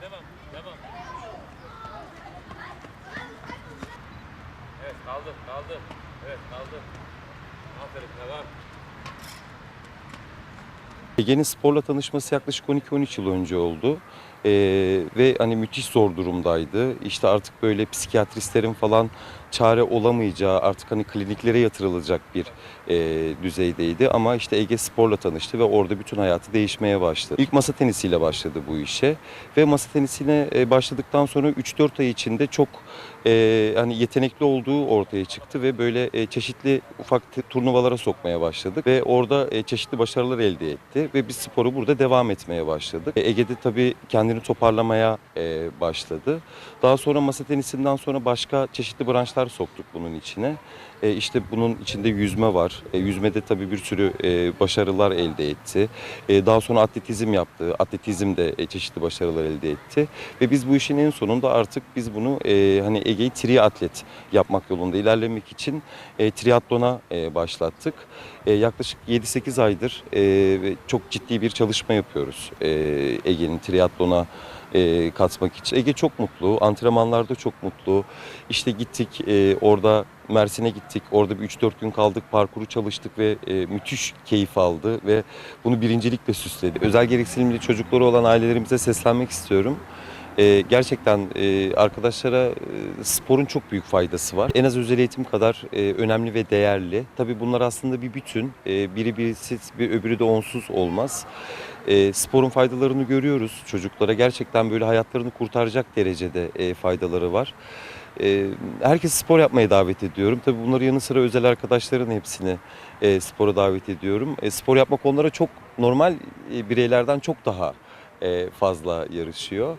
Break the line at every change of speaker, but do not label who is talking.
Devam, devam. Evet, kaldı, kaldı. Evet, kaldı. Aferin, devam.
Ege'nin sporla tanışması yaklaşık 12-13 yıl önce oldu. Ee, ve hani müthiş zor durumdaydı. İşte artık böyle psikiyatristlerin falan çare olamayacağı artık hani kliniklere yatırılacak bir e, düzeydeydi. Ama işte Ege sporla tanıştı ve orada bütün hayatı değişmeye başladı. İlk masa tenisiyle başladı bu işe ve masa tenisine e, başladıktan sonra 3-4 ay içinde çok e, hani yetenekli olduğu ortaya çıktı ve böyle e, çeşitli ufak turnuvalara sokmaya başladık ve orada e, çeşitli başarılar elde etti ve biz sporu burada devam etmeye başladık. E, Ege'de tabii kendini toparlamaya e, başladı. Daha sonra masa tenisinden sonra başka çeşitli branşlar soktuk bunun içine. E, işte bunun içinde yüzme var. E, yüzmede tabii bir sürü e, başarılar elde etti. E, daha sonra atletizm yaptı. Atletizmde e, çeşitli başarılar elde etti. Ve biz bu işin en sonunda artık biz bunu e, hani Ege'yi triatlet yapmak yolunda ilerlemek için e, triatlona e, başlattık. E, yaklaşık 7-8 aydır e, çok ciddi bir çalışma yapıyoruz e, Ege'nin triatlona e, katmak için. Ege çok mutlu, antrenmanlarda çok mutlu. İşte gittik e, orada Mersin'e gittik. Orada bir 3-4 gün kaldık, parkuru çalıştık ve e, müthiş keyif aldı ve bunu birincilikle süsledi. Özel gereksinimli çocukları olan ailelerimize seslenmek istiyorum. E, gerçekten e, arkadaşlara e, sporun çok büyük faydası var. En az özel eğitim kadar e, önemli ve değerli. Tabii bunlar aslında bir bütün. E, biri birisiz, bir öbürü de onsuz olmaz. E, sporun faydalarını görüyoruz çocuklara. Gerçekten böyle hayatlarını kurtaracak derecede e, faydaları var. E, herkes spor yapmaya davet ediyorum. Tabii bunların yanı sıra özel arkadaşların hepsini e, spora davet ediyorum. E, spor yapmak onlara çok normal e, bireylerden çok daha fazla yarışıyor.